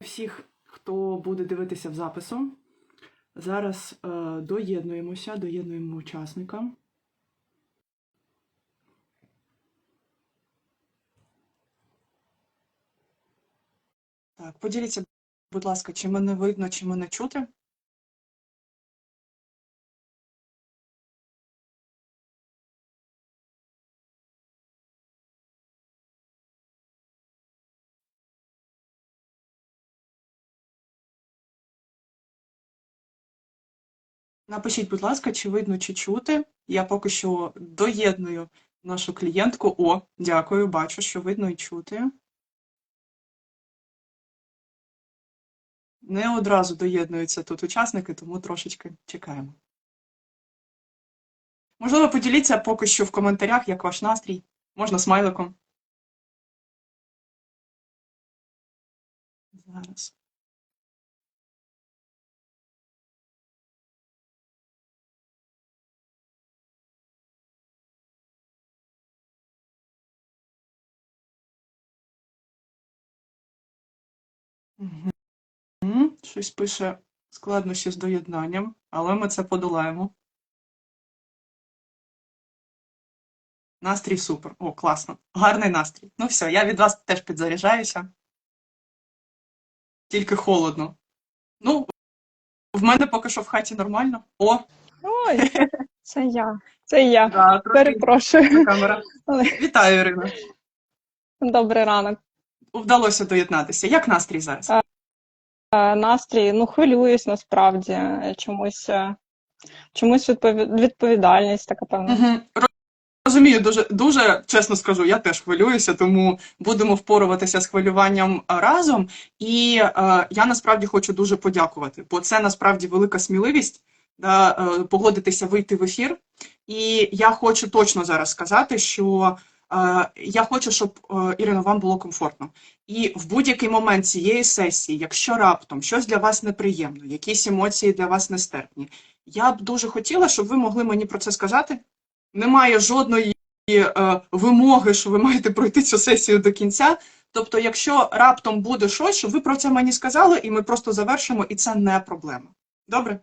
всіх, хто буде дивитися в запису. Зараз е, доєднуємося, доєднуємо учасника. Так, поділіться, будь ласка, чи мене видно, чи мене чути. Напишіть, будь ласка, чи видно, чи чути. Я поки що доєдную нашу клієнтку. О, дякую, бачу, що видно і чути. Не одразу доєднуються тут учасники, тому трошечки чекаємо. Можливо, поділіться поки що в коментарях, як ваш настрій. Можна смайликом. Зараз. Мгм. Щось пише складнощі з доєднанням, але ми це подолаємо. Настрій супер. О, класно. Гарний настрій. Ну все, я від вас теж підзаряджаюся. Тільки холодно. Ну, в мене поки що в хаті нормально. О, Ой, це я. Це я. да, Перепрошую. камера. Вітаю, Ірина. Добрий ранок. Вдалося доєднатися. Як настрій зараз? Е, Настрій, ну хвилююсь насправді. Е, Чомусь, е, чомусь відповідальність така певна. Угу. Розумію, дуже, дуже чесно скажу, я теж хвилююся, тому будемо впоруватися з хвилюванням разом. І е, я насправді хочу дуже подякувати, бо це насправді велика сміливість да, е, погодитися вийти в ефір. І я хочу точно зараз сказати, що е, я хочу, щоб е, Ірино, вам було комфортно. І в будь-який момент цієї сесії, якщо раптом щось для вас неприємно, якісь емоції для вас нестерпні, я б дуже хотіла, щоб ви могли мені про це сказати немає жодної е, вимоги, що ви маєте пройти цю сесію до кінця. Тобто, якщо раптом буде щось, щоб ви про це мені сказали, і ми просто завершимо, і це не проблема. Добре?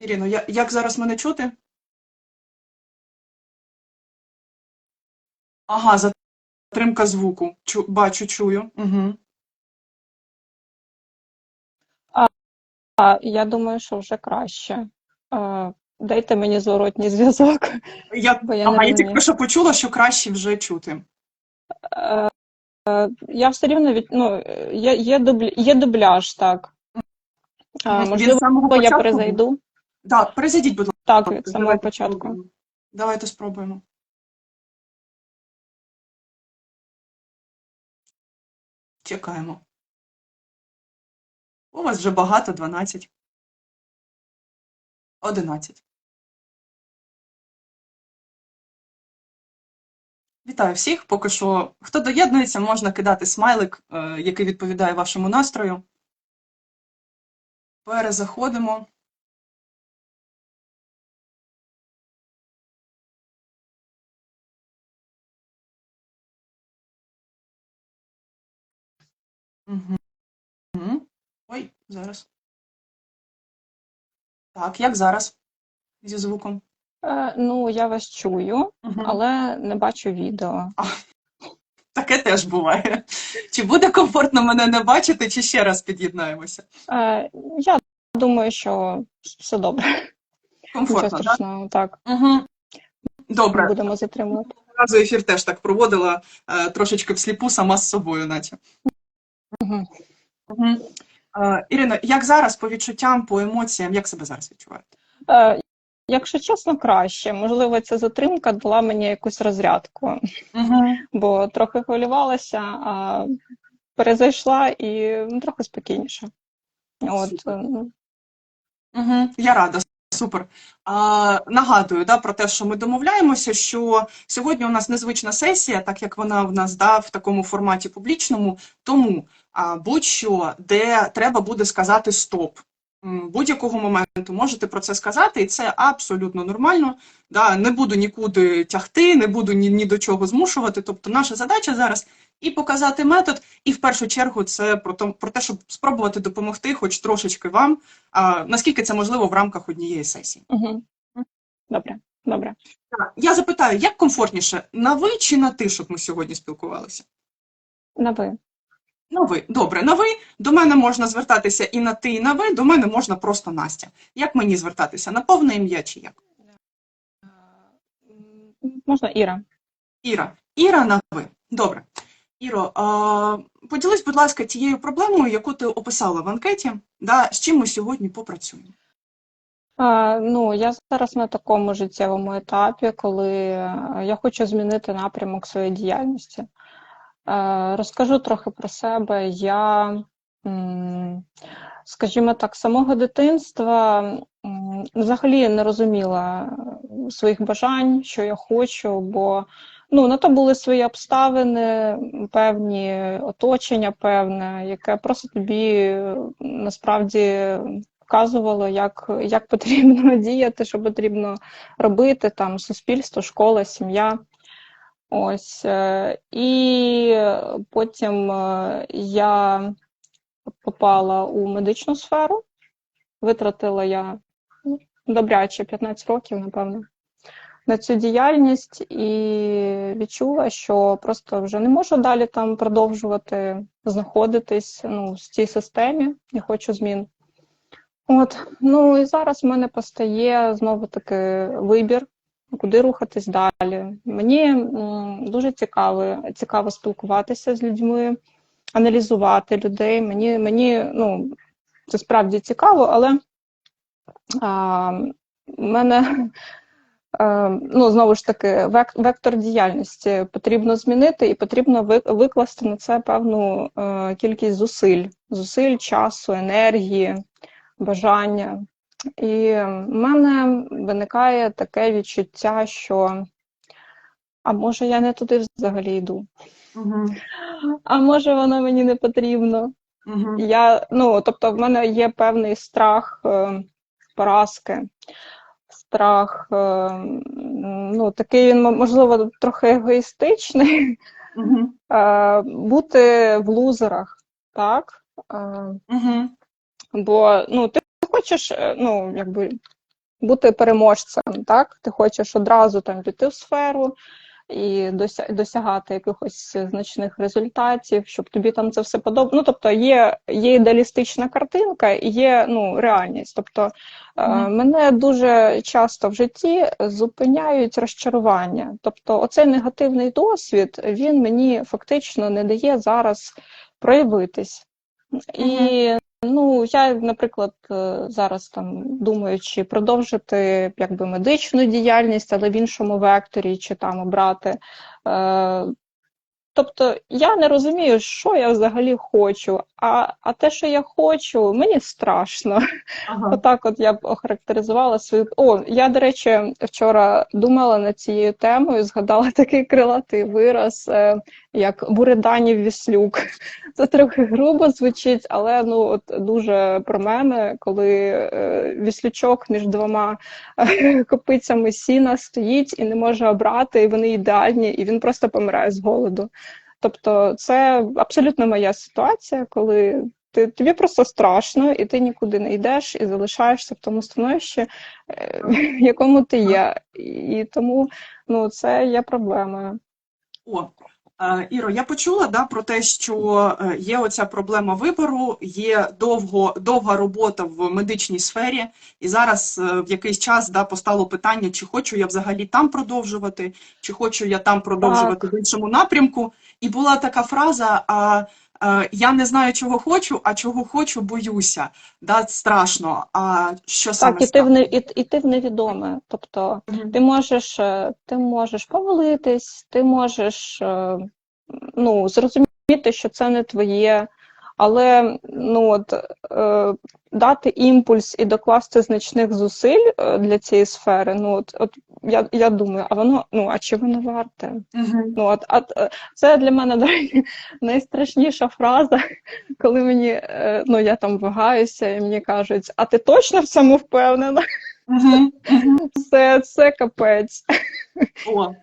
Іріно, я, як зараз мене чути? Ага, затримка звуку. Чу, бачу, чую. Угу. А я думаю, що вже краще. Е, Дайте мені зворотній зв'язок. Я, Бо я ага, я тільки що почула, що краще вже чути. Е, е, Я все рівно від ну, є, є, дубль, є дубляж, так. Він Можливо, я перезайду. Да, перезайдіть, будь ласка. Так, від самого Давайте початку. спробуємо. Давайте спробуємо. Чекаємо. У вас вже багато, 12. 11. Вітаю всіх. Поки що, хто доєднується, можна кидати смайлик, е, який відповідає вашому настрою. Перезаходимо. Угу. Ой, зараз. Так, як зараз? Зі звуком. Е, Ну, я вас чую, Угу. але не бачу відео. Таке теж буває. Чи буде комфортно мене не бачити, чи ще раз під'єднаємося? Е, Я думаю, що все добре. Комфортно, так? страшного, так. Угу. Не Добре. будемо затримувати. Разу ефір теж так проводила, е, трошечки всліпу, сама з собою, наче. Мгм. Угу. Е, Ірино, як зараз по відчуттям, по емоціям, як себе зараз відчуваєте? Е, Якщо чесно, краще. Можливо, ця затримка дала мені якусь розрядку, Угу. бо трохи хвилювалася, а перезайшла і ну, трохи спокійніше. От, Угу, я рада, супер. А, нагадую да, про те, що ми домовляємося, що сьогодні у нас незвична сесія, так як вона в нас да, в такому форматі публічному, тому будь-що, де треба буде сказати стоп, будь-якого моменту можете про це сказати, і це абсолютно нормально. Да, не буду нікуди тягти, не буду ні, ні до чого змушувати. Тобто, наша задача зараз і показати метод, і в першу чергу це про, то, про те, щоб спробувати допомогти, хоч трошечки вам, а, наскільки це можливо в рамках однієї сесії. Угу. Добре, добре. Я запитаю, як комфортніше, на ви чи на ти, щоб ми сьогодні спілкувалися? На ви. На ви. Добре, на ви. До мене можна звертатися і на ти, і на ви. До мене можна просто Настя. Як мені звертатися? На повне ім'я чи як? Можна Іра. Іра. Іра на ви. Добре. Іро, а, поділись, будь ласка, тією проблемою, яку ти описала в анкеті, да, з чим ми сьогодні попрацюємо. А, ну, я зараз на такому життєвому етапі, коли я хочу змінити напрямок своєї діяльності. Е, Розкажу трохи про себе. Я, скажімо так, самого дитинства взагалі не розуміла е, своїх бажань, що я хочу, бо ну, на то були свої обставини, певні оточення певне, яке просто тобі насправді вказувало, як, як потрібно діяти, що потрібно робити, там суспільство, школа, сім'я. Ось. е, І потім е, я попала у медичну сферу, витратила я ну, добряче 15 років, напевно, на цю діяльність і відчула, що просто вже не можу далі там продовжувати знаходитись ну, в цій системі, я хочу змін. От, ну і зараз в мене постає знову таки вибір, куди рухатись далі. Мені дуже цікаво, цікаво спілкуватися з людьми, аналізувати людей. Мені, мені ну, це справді цікаво, але а, мене е, ну, знову ж таки вектор діяльності потрібно змінити і потрібно викласти на це певну е, кількість зусиль, зусиль, часу, енергії бажання. І в мене виникає таке відчуття, що а може я не туди взагалі йду, Угу. а може воно мені не потрібно. Угу. Я, ну, тобто, в мене є певний страх е, поразки, страх, е, ну, такий він, можливо, трохи егоїстичний, Угу. е, бути в лузерах, так? Е, Угу. Бо ну, ти хочеш е, ну, якби, бути переможцем, так? Ти хочеш одразу там піти в сферу і досягати якихось значних результатів, щоб тобі там це все подобалося. Ну, тобто є, є ідеалістична картинка і є ну, реальність. Тобто Мгм. мене дуже часто в житті зупиняють розчарування. Тобто, оцей негативний досвід він мені фактично не дає зараз проявитись. І ну, я, наприклад, е, зараз там думаю, чи продовжити якби медичну діяльність, але в іншому векторі, чи там обрати. Е, Тобто я не розумію, що я взагалі хочу, а, а те, що я хочу, мені страшно. Ага. Отак от я б охарактеризувала свою. О, я, до речі, вчора думала над цією темою, згадала такий крилатий вираз, е, як Буриданів Віслюк. Це трохи грубо звучить, але ну от дуже про мене, коли е, віслючок між двома е, копицями сіна стоїть і не може обрати, і вони ідеальні, і він просто помирає з голоду. Тобто, це абсолютно моя ситуація, коли ти, тобі просто страшно, і ти нікуди не йдеш і залишаєшся в тому становищі, е, в якому ти є. І тому ну, це є проблемою. О, Іро, я почула да, про те, що е, є оця проблема вибору, є довго, довга робота в медичній сфері, і зараз е, в якийсь час да, постало питання, чи хочу я взагалі там продовжувати, чи хочу я там продовжувати в іншому напрямку. І була така фраза: а, е, я не знаю, чого хочу, а чого хочу, боюся. Да, страшно. А що саме Так, іти в, не, і, іти в невідоме. Тобто Мгм. ти можеш, е, ти можеш помилитись, ти можеш е, ну, зрозуміти, що це не твоє, але ну, от, е, дати імпульс і докласти значних зусиль е, для цієї сфери. Ну, от, от я, я думаю, а воно, ну, а чи воно варте? Угу. Ну, от, от, е, це для мене до найстрашніша фраза, коли мені, ну, я там вагаюся, і мені кажуть, а ти точно в цьому впевнена? Угу. Це, це капець. О,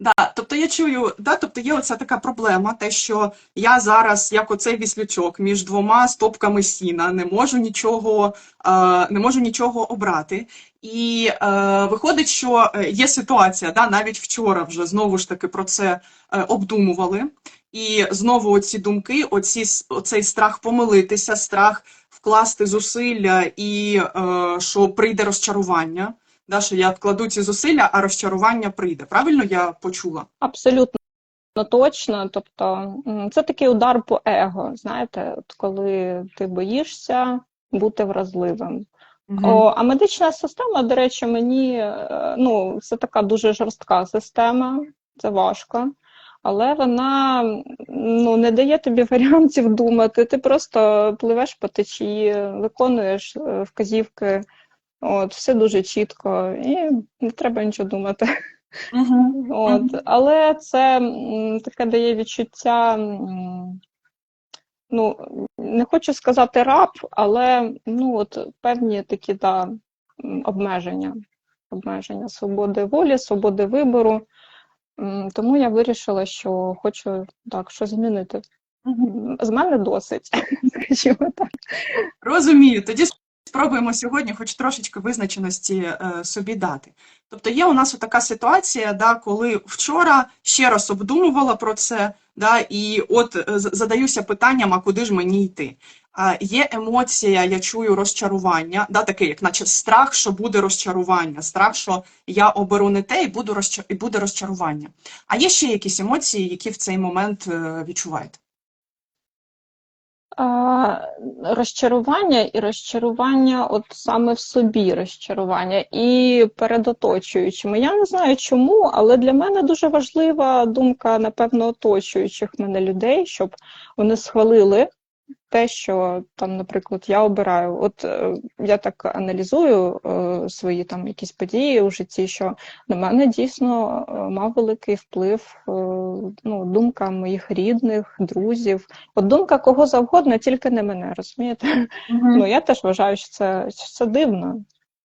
да, тобто я чую, да, тобто є оця така проблема, те, що я зараз, як оцей віслючок, між двома стопками сіна, не можу нічого, е, не можу нічого обрати. І е, виходить, що е, є ситуація, да, навіть вчора вже знову ж таки про це обдумували. І знову оці думки, оці, оцей страх помилитися, страх вкласти зусилля і е, що прийде розчарування да, що я вкладу ці зусилля, а розчарування прийде. Правильно я почула? Абсолютно точно. Тобто, це такий удар по его, знаєте, от коли ти боїшся бути вразливим. О, а медична система, до речі, мені е, ну, це така дуже жорстка система, це важко, але вона ну, не дає тобі варіантів думати. Ти просто пливеш по течії, виконуєш е, вказівки, от, все дуже чітко, і не треба нічого думати. Угу. От, але це таке дає відчуття, ну, не хочу сказати раб, але ну, от, певні такі да, обмеження, обмеження свободи волі, свободи вибору. Тому я вирішила, що хочу так, що змінити. З мене досить, скажімо так. Розумію. Тоді спробуємо сьогодні хоч трошечки визначеності е, собі дати. Тобто є у нас така ситуація, да, коли вчора ще раз обдумувала про це, да, і от е, задаюся питанням, а куди ж мені йти? Є емоція, я чую розчарування, да, таке, як наче страх, що буде розчарування, страх, що я оберу не те і, буду розча- і буде розчарування. А є ще якісь емоції, які в цей момент е, відчуваєте? А, розчарування і розчарування, от саме в собі розчарування, і перед оточуючими. Я не знаю чому, але для мене дуже важлива думка, напевно, оточуючих мене людей, щоб вони схвалили те, що там, наприклад, я обираю. От е, я так аналізую е, свої там якісь події у житті, що на мене дійсно е, мав великий вплив ну, думка моїх рідних, друзів. От думка кого завгодно, тільки не мене, розумієте? Ну я теж вважаю, що це, що це дивно.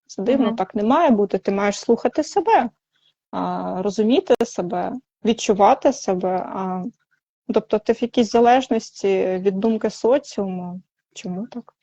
Це дивно, Мгм. так не має бути. Ти маєш слухати себе, розуміти себе, відчувати себе. А, тобто ти в якійсь залежності від думки соціуму. Чому так?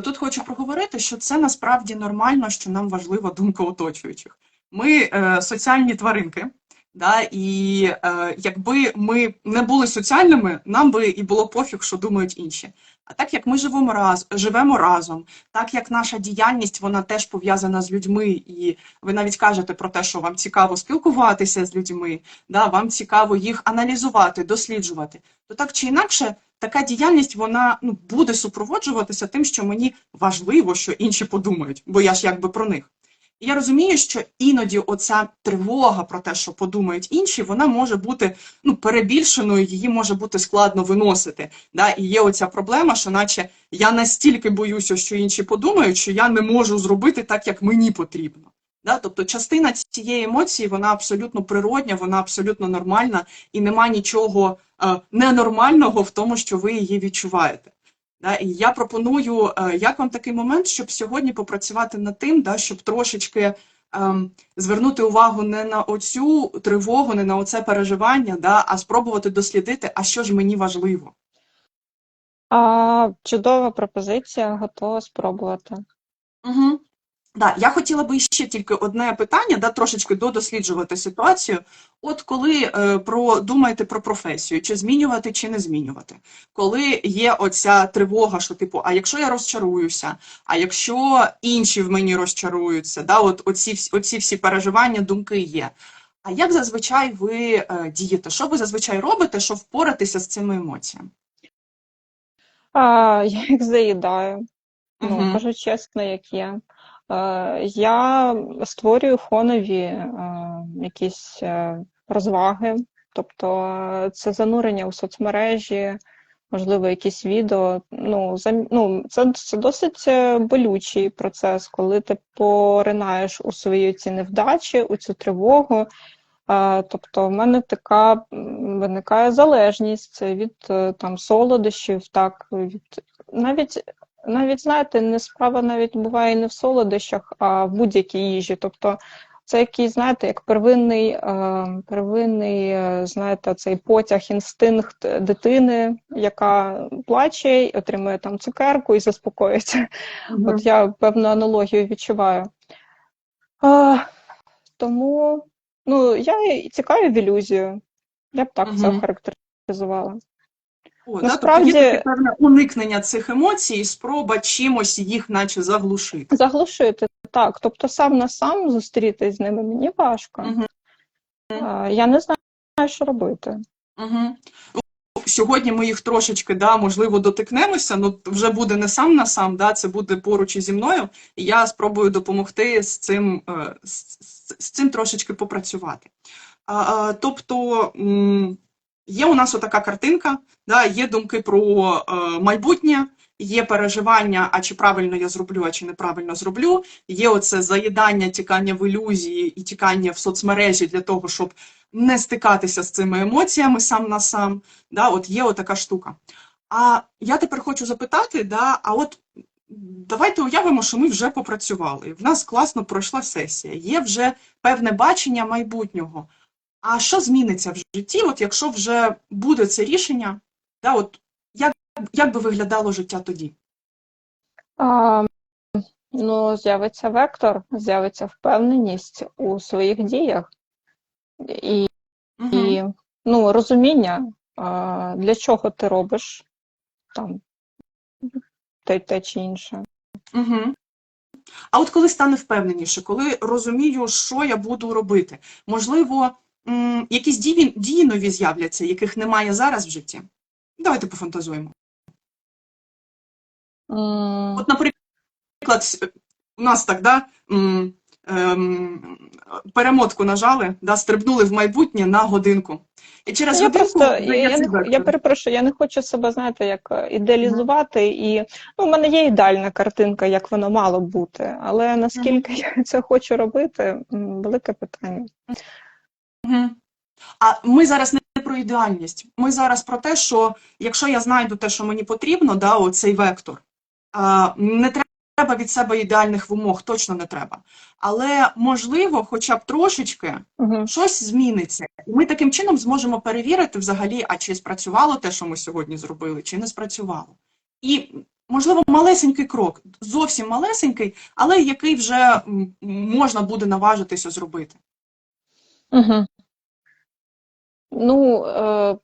Тут хочу проговорити, що це насправді нормально, що нам важлива думка оточуючих. Ми е, соціальні тваринки, да, і е, якби ми не були соціальними, нам би і було пофіг, що думають інші. А так як ми живемо раз, живемо разом, так як наша діяльність вона теж пов'язана з людьми, і ви навіть кажете про те, що вам цікаво спілкуватися з людьми, да, вам цікаво їх аналізувати, досліджувати, то так чи інакше така діяльність вона ну, буде супроводжуватися тим, що мені важливо, що інші подумають, бо я ж якби про них. Я розумію, що іноді оця тривога про те, що подумають інші, вона може бути ну, перебільшеною, її може бути складно виносити. Да? І є оця проблема, що наче я настільки боюся, що інші подумають, що я не можу зробити так, як мені потрібно. Да? Тобто частина цієї емоції, вона абсолютно природня, вона абсолютно нормальна, і нема нічого е, ненормального в тому, що ви її відчуваєте. Да? І я пропоную, е, як вам такий момент, щоб сьогодні попрацювати над тим, да, щоб трошечки ем, звернути увагу не на оцю тривогу, не на оце переживання, да, а спробувати дослідити, а що ж мені важливо. А, чудова пропозиція, готова спробувати. Угу. Да, я хотіла би ще тільки одне питання, да, трошечки додосліджувати ситуацію. От коли е, про, думаєте про професію, чи змінювати, чи не змінювати, коли є оця тривога, що типу, а якщо я розчаруюся, а якщо інші в мені розчаруються, да, от оці, оці всі переживання, думки є. А як зазвичай ви е, дієте? Що ви зазвичай робите, щоб впоратися з цими емоціями? А, я їх заїдаю. Ну, кажу чесно, як є. Е, Я створюю фонові е, якісь е, розваги, тобто це занурення у соцмережі, можливо, якісь відео. Ну, ну це, це досить болючий процес, коли ти поринаєш у свої ці невдачі, у цю тривогу. Тобто, в мене така виникає залежність від там солодощів, так від навіть навіть знаєте, не справа навіть буває не в солодощах, а в будь-якій їжі. Тобто, це який, знаєте, як первинний, е, первинний, е, знаєте, цей потяг, інстинкт дитини, яка плаче, отримує там цукерку і заспокоїться. Мгм. От я певну аналогію відчуваю. А, тому ну, я і тікаю в ілюзію. Я б так це Мгм. охарактеризувала. О, Насправді- да, тобто є таке певне уникнення цих емоцій, спроба чимось їх наче заглушити. Заглушити так. Тобто сам на сам зустрітись з ними мені важко. А, Я не знаю, що робити. Угу. Сьогодні ми їх трошечки, да, можливо, дотикнемося, ну вже буде не сам на сам, да, це буде поруч зі мною, і я спробую допомогти з цим, е, з, з- з цим трошечки попрацювати. А, а, тобто є у нас отака картинка, да, є думки про е, майбутнє, є переживання, а чи правильно я зроблю, а чи неправильно зроблю. Є оце заїдання, тікання в ілюзії і тікання в соцмережі для того, щоб не стикатися з цими емоціями сам на сам. Да, от є отака штука. А я тепер хочу запитати, да, а от давайте уявимо, що ми вже попрацювали. В нас класно пройшла сесія, є вже певне бачення майбутнього. А що зміниться в житті, от якщо вже буде це рішення, да, от як, як би виглядало життя тоді? А, ну, з'явиться вектор, з'явиться впевненість у своїх діях і, Угу. і ну, розуміння, а, для чого ти робиш там те, те чи інше. Угу. А от коли стане впевненіше, коли розумію, що я буду робити, можливо, якісь дії, дії нові з'являться, яких немає зараз в житті? Давайте пофантазуємо. М, От, наприклад, у нас так, да, ем, перемотку нажали, да, стрибнули в майбутнє на годинку. І через Я годинку просто я, я, не, я перепрошую, я не хочу себе, знаєте, як е, ідеалізувати, і ну, у мене є ідеальна картинка, як воно мало бути, але наскільки я це хочу робити, велике питання. А ми зараз не про ідеальність. Ми зараз про те, що якщо я знайду те, що мені потрібно, да, оцей вектор, не треба від себе ідеальних вимог, точно не треба. Але можливо, хоча б трошечки Угу. щось зміниться. І ми таким чином зможемо перевірити взагалі, а чи спрацювало те, що ми сьогодні зробили, чи не спрацювало. І, можливо, малесенький крок, зовсім малесенький, але який вже можна буде наважитися зробити. Угу. Ну, е,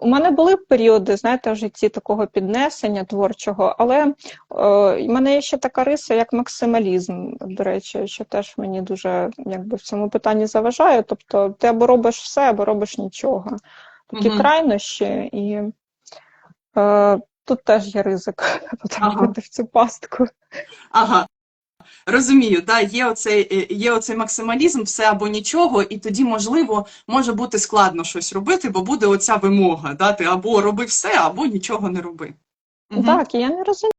у мене були періоди, знаєте, в житті такого піднесення творчого, але е, в мене є ще така риса, як максималізм, до речі, що теж мені дуже якби, в цьому питанні заважає. Тобто ти або робиш все, або робиш нічого. Такі Мгм. крайнощі, і е, тут теж є ризик потрапити в цю пастку. Ага. Розумію, да, є оцей, е, є оцей максималізм, все або нічого, і тоді, можливо, може бути складно щось робити, бо буде оця вимога, да, ти або роби все, або нічого не роби. Так, я не розумію.